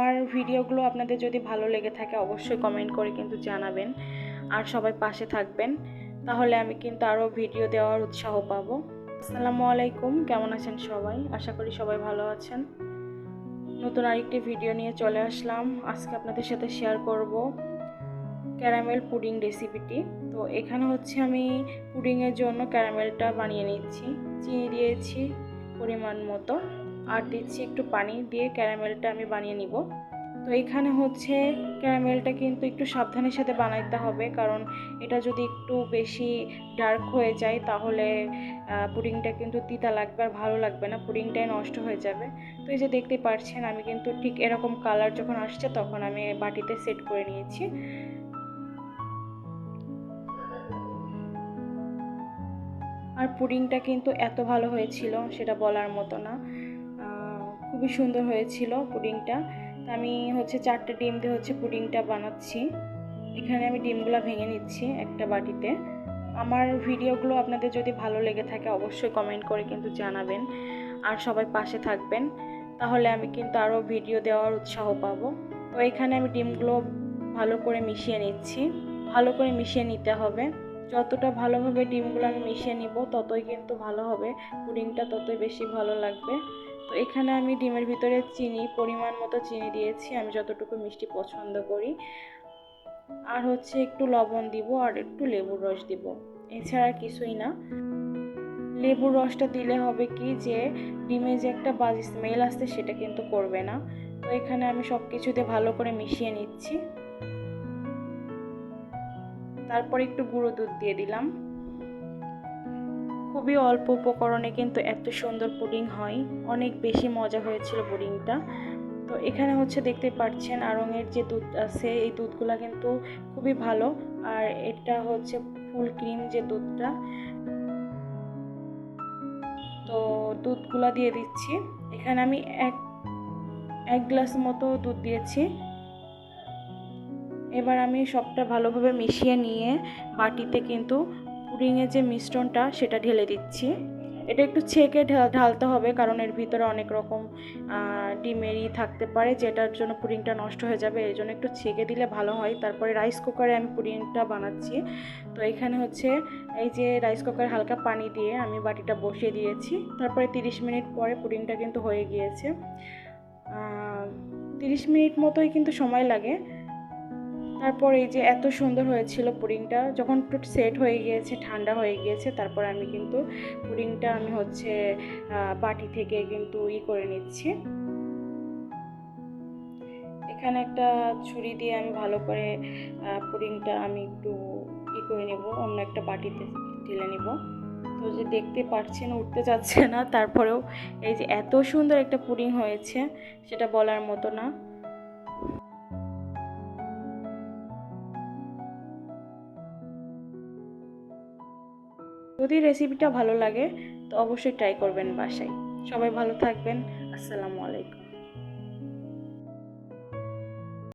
আমার ভিডিওগুলো আপনাদের যদি ভালো লেগে থাকে অবশ্যই কমেন্ট করে কিন্তু জানাবেন। আর সবাই পাশে থাকবেন। তাহলে আমি কিন্তু আরও ভিডিও দেওয়ার উৎসাহ পাবো। আসসালামু আলাইকুম, কেমন আছেন সবাই? আশা করি সবাই ভালো আছেন। নতুন আরেকটি ভিডিও নিয়ে চলে আসলাম। আজকে আপনাদের সাথে শেয়ার করব ক্যারামেল পুডিং রেসিপিটি তো এখানে হচ্ছে আমি পুডিংয়ের জন্য ক্যারামেলটা বানিয়ে নিচ্ছি। চিনি দিয়েছি পরিমাণ মতো। আর দিচ্ছি একটু পানি দিয়ে ক্যারামেলটা আমি বানিয়ে নিব। তো এখানে হচ্ছে ক্যারামেলটা কিন্তু একটু সাবধানের সাথে বানাইতে হবে, কারণ এটা যদি একটু বেশি ডার্ক হয়ে যায় তাহলে পুডিংটা কিন্তু তিতা লাগবে আর ভালো লাগবে না, পুডিংটাই নষ্ট হয়ে যাবে। তো এই যে দেখতে পাচ্ছেন আমি কিন্তু ঠিক এরকম কালার যখন আসছে তখন আমি বাটিতে সেট করে নিয়েছি। আর পুডিংটা কিন্তু এত ভালো হয়েছিল সেটা বলার মতো না। খুবই সুন্দর হয়েছিল পুডিংটা। আমি হচ্ছে চারটে ডিম দিয়ে হচ্ছে পুডিংটা বানাচ্ছি। এখানে আমি ডিমগুলো ভেঙে নিচ্ছি একটা বাটিতে। আমার ভিডিওগুলো আপনাদের যদি ভালো লেগে থাকে অবশ্যই কমেন্ট করে কিন্তু জানাবেন। আর সবাই পাশে থাকবেন। তাহলে আমি কিন্তু আরও ভিডিও দেওয়ার উৎসাহ পাবো। তো এখানে আমি ডিমগুলো ভালো করে মিশিয়ে নিচ্ছি। ভালো করে মিশিয়ে নিতে হবে। যতটা ভালোভাবে ডিমগুলো আমি মিশিয়ে নিব ততই কিন্তু ভালো হবে। পুডিংটা ততই বেশি ভালো লাগবে। তো এখানে আমি ডিমের ভিতরে চিনি, পরিমাণ মতো চিনি দিয়েছি। আমি যতটুকু মিষ্টি পছন্দ করি। আর হচ্ছে একটু লবণ দিব আর একটু লেবুর রস দিব। এছাড়া কিছুই না। লেবুর রসটা দিলে হবে কি যে, ডিমে যে একটা বাজি স্মেল আসছে সেটা কিন্তু করবে না। তো এখানে আমি সব কিছুতে ভালো করে মিশিয়ে নিচ্ছি। তারপর একটু গুঁড়ো দুধ দিয়ে দিলাম। খুবই অল্প উপকরণে কিন্তু এত সুন্দর পুডিং হয়। অনেক বেশি মজা হয়েছিল পুডিংটা। তো এখানে হচ্ছে দেখতে পাচ্ছেন আড়ঙের যে দুধ আছে, এই দুধগুলো কিন্তু খুবই ভালো। আর এটা হচ্ছে ফুল ক্রিম যে দুধটা। তো দুধগুলা দিয়ে দিচ্ছি। এখানে আমি এক এক গ্লাস মতো দুধ দিয়েছি। এবার আমি সবটা ভালোভাবে মিশিয়ে নিয়ে বাটিতে কিন্তু পুডিংয়ের যে মিশ্রণটা, সেটা ঢেলে দিচ্ছি। এটা একটু ছেঁকে ঢালতে হবে, কারণ এর ভিতরে অনেক রকম ডিমেরই থাকতে পারে, যেটার জন্য পুডিংটা নষ্ট হয়ে যাবে। এই জন্য একটু ছেঁকে দিলে ভালো হয়। তারপরে রাইস কুকারে আমি পুডিংটা বানাচ্ছি। তো এখানে হচ্ছে এই যে রাইস কুকারে হালকা পানি দিয়ে আমি বাটিটা বসিয়ে দিয়েছি। তারপরে 30 মিনিট পরে পুডিংটা কিন্তু হয়ে গিয়েছে। 30 মিনিট মতোই কিন্তু সময় লাগে। তারপর এই যে এত সুন্দর হয়েছিল পুডিংটা, যখন একটু সেট হয়ে গিয়েছে, ঠান্ডা হয়ে গিয়েছে, তারপর আমি কিন্তু পুডিংটা আমি হচ্ছে বাটি থেকে কিন্তু ই করে নিচ্ছি। এখানে একটা ছুরি দিয়ে আমি ভালো করে পুডিংটা আমি একটু ই করে নেব, অন্য একটা বাটিতে ঢেলে নেব। তো যে দেখতে পাচ্ছেন, উঠতে যাচ্ছে না, তারপরেও এই যে এত সুন্দর একটা পুডিং হয়েছে, সেটা বলার মতো না। যদি রেসিপিটা ভালো লাগে তো অবশ্যই ট্রাই করবেন বাসায়। সবাই ভালো থাকবেন। আসসালামু আলাইকুম।